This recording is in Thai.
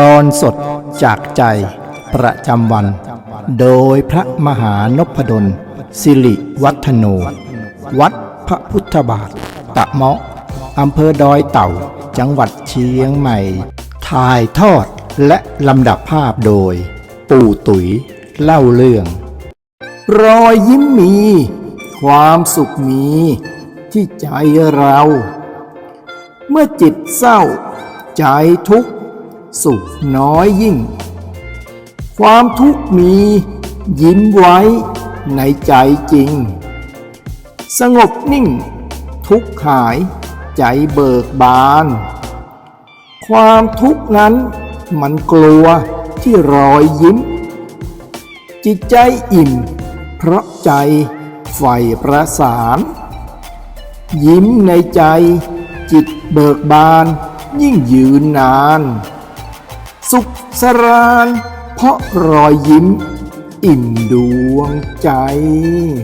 ตอนสดจากใจประจำวัน โดยพระมหานพดล สิริวัฒโน วัดพระพุทธบาท ตะเมาะอำเภอดอยเต่า จังหวัดเชียงใหม่ ถ่ายทอดและลำดับภาพโดย ปู่ตุ๋ยเล่าเรื่อง รอยยิ้มมี ความสุขมี ที่ใจเรา เมื่อจิตเศร้า ใจทุกข์ สุขน้อยยิ่ง ความทุกข์มียิ้มไว้ในใจจริง สงบนิ่ง ทุกข์หายใจเบิกบาน ความทุกข์นั้นมันกลัวที่รอยยิ้ม จิตใจอิ่ม เพราะใจใฝ่ประสาน ยิ้มในใจจิตเบิกบานยิ่งยืนนาน สุขสรานเพราะรอยยิ้ม อิ่มดวงใจ